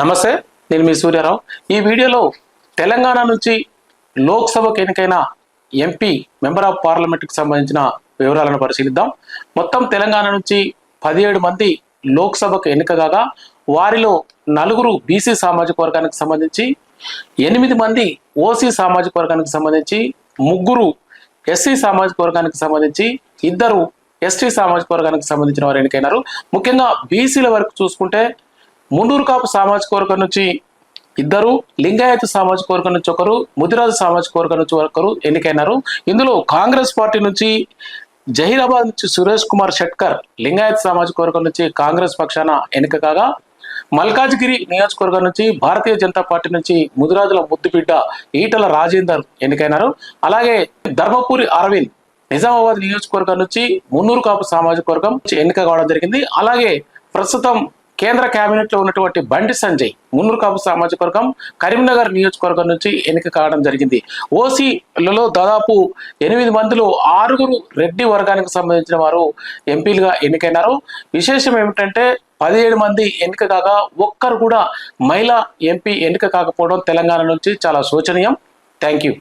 నమస్తే నేను మీ సూర్యారావు. ఈ వీడియోలో తెలంగాణ నుంచి లోక్సభకు ఎన్నికైన ఎంపీ మెంబర్ ఆఫ్ పార్లమెంట్కి సంబంధించిన వివరాలను పరిశీలిద్దాం. మొత్తం తెలంగాణ నుంచి పదిహేడు మంది లోక్సభకు ఎన్నిక కాగా వారిలో నలుగురు బీసీ సామాజిక వర్గానికి సంబంధించి ఎనిమిది మంది ఓసీ సామాజిక వర్గానికి సంబంధించి ముగ్గురు ఎస్సీ సామాజిక వర్గానికి సంబంధించి ఇద్దరు ఎస్టీ సామాజిక వర్గానికి సంబంధించిన వారు ఎన్నికైనారు. ముఖ్యంగా బీసీల వరకు చూసుకుంటే మున్నూరు కాపు సామాజిక వర్గం నుంచి ఇద్దరు లింగాయత సామాజిక వర్గం నుంచి ఒకరు ముదిరాజు సామాజిక వర్గం నుంచి ఒకరు ఎన్నికైనారు. ఇందులో కాంగ్రెస్ పార్టీ నుంచి జహీరాబాద్ నుంచి సురేష్ కుమార్ షెట్కర్ లింగాయత్ సామాజిక వర్గం నుంచి కాంగ్రెస్ పక్షాన ఎన్నిక కాగా మల్కాజ్గిరి నియోజకవర్గం నుంచి భారతీయ జనతా పార్టీ నుంచి ముదిరాజుల ముద్దుబిడ్డ ఈటల రాజేందర్ ఎన్నికైనారు. అలాగే ధర్మపురి అరవింద్ నిజామాబాద్ నియోజకవర్గం నుంచి మున్నూరు కాపు సామాజిక వర్గం నుంచి ఎన్నిక కావడం జరిగింది. అలాగే ప్రస్తుతం కేంద్ర కేబినెట్లో ఉన్నటువంటి బండి సంజయ్ మున్నూరు కాపు సామాజిక వర్గం కరీంనగర్ నియోజకవర్గం నుంచి ఎన్నిక కావడం జరిగింది. ఓసీలలో దాదాపు ఎనిమిది మందిలో ఆరుగురు రెడ్డి వర్గానికి సంబంధించిన వారు ఎంపీలుగా ఎన్నికైనారు. విశేషం ఏమిటంటే పదిహేడు మంది ఎన్నిక కాగా ఒక్కరు కూడా మహిళా ఎంపీ ఎన్నిక కాకపోవడం తెలంగాణ నుంచి చాలా శోచనీయం. Thank you.